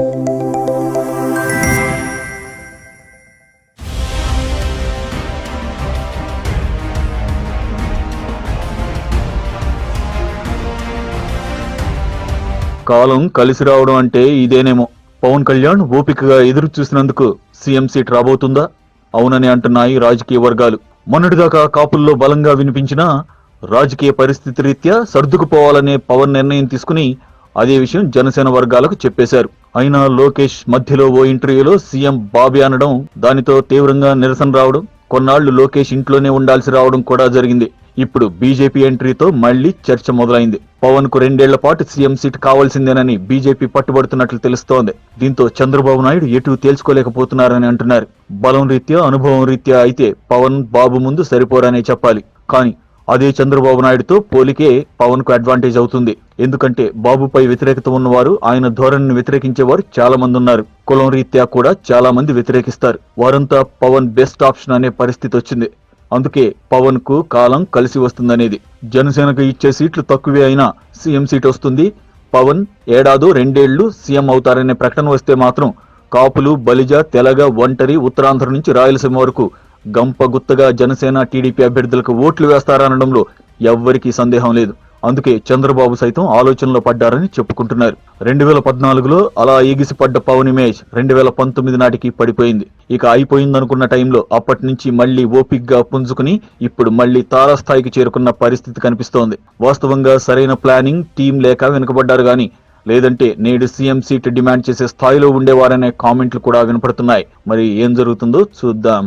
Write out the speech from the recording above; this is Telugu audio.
కాలం కలిసి రావడం అంటే ఇదేనేమో. పవన్ కళ్యాణ్ ఓపికగా ఎదురు చూసినందుకు సీఎం సీట్ రాబోతుందా? అవునని అంటున్నాయి రాజకీయ వర్గాలు. మొన్నటిదాకా కాపుల్లో బలంగా వినిపించిన రాజకీయ పరిస్థితి రీత్యా సర్దుకుపోవాలనే పవన్ నిర్ణయం తీసుకుని అదే విషయం జనసేన వర్గాలకు చెప్పేశారు. అయినా లోకేష్ మధ్యలో ఓ ఇంటర్వ్యూలో సీఎం బాబీ అనడం దానితో తీవ్రంగా నిరసన రావడం కొన్నాళ్ళు లోకేష్ ఇంట్లోనే ఉండాల్సి రావడం కూడా జరిగింది. ఇప్పుడు బీజేపీ ఎంట్రీతో మళ్ళీ చర్చ మొదలైంది. పవన్కు రెండేళ్ళ పాటు సీఎం సీట్ కావాల్సిందేనని బీజేపీ పట్టుబడుతున్నట్లు తెలుస్తోంది. దీంతో చంద్రబాబు నాయుడు ఎటు తేల్చుకోలేకపోతున్నారని అంటున్నారు. బలం రీత్యా అనుభవం రీత్యా అయితే పవన్ బాబు ముందు సరిపోరనే చెప్పాలి. కానీ అదే చంద్రబాబు నాయుడుతో పోలికే పవన్కు అడ్వాంటేజ్ అవుతుంది. ఎందుకంటే బాబుపై వ్యతిరేకత ఉన్నవారు ఆయన ధోరణిని వ్యతిరేకించేవారు చాలా మంది ఉన్నారు. కులం రీత్యా కూడా చాలా మంది వ్యతిరేకిస్తారు. వారంతా పవన్ బెస్ట్ ఆప్షన్ అనే పరిస్థితి వచ్చింది. అందుకే పవన్కు కాలం కలిసి వస్తుందనేది. జనసేనకు ఇచ్చే సీట్లు తక్కువే అయినా సీఎం సీట్ వస్తుంది. పవన్ ఏడాదో రెండేళ్ళు సీఎం అవుతారనే ప్రకటన వస్తే మాత్రం కాపులు బలిజ తెలగ ఒంటరి ఉత్తరాంధ్ర నుంచి రాయలసీమ వరకు గంప గుత్తగా జనసేన టీడీపీ అభ్యర్థులకు ఓట్లు వేస్తారనడంలో ఎవ్వరికీ సందేహం లేదు. అందుకే చంద్రబాబు సైతం ఆలోచనలో పడ్డారని చెప్పుకుంటున్నారు. రెండు వేల పద్నాలుగులో అలా ఎగిసిపడ్డ పవన్ ఇమేజ్ రెండు వేల పంతొమ్మిది నాటికి పడిపోయింది. ఇక అయిపోయిందనుకున్న టైంలో అప్పటి నుంచి మళ్ళీ ఓపిక్గా పుంజుకుని ఇప్పుడు మళ్ళీ తారాస్థాయికి చేరుకున్న పరిస్థితి కనిపిస్తోంది. వాస్తవంగా సరైన ప్లానింగ్ టీం లేక వెనుకబడ్డారు గాని లేదంటే నేడు సీఎం సీట్ డిమాండ్ చేసే స్థాయిలో ఉండేవారనే కామెంట్లు కూడా వినపడుతున్నాయి. మరి ఏం జరుగుతుందో చూద్దాం.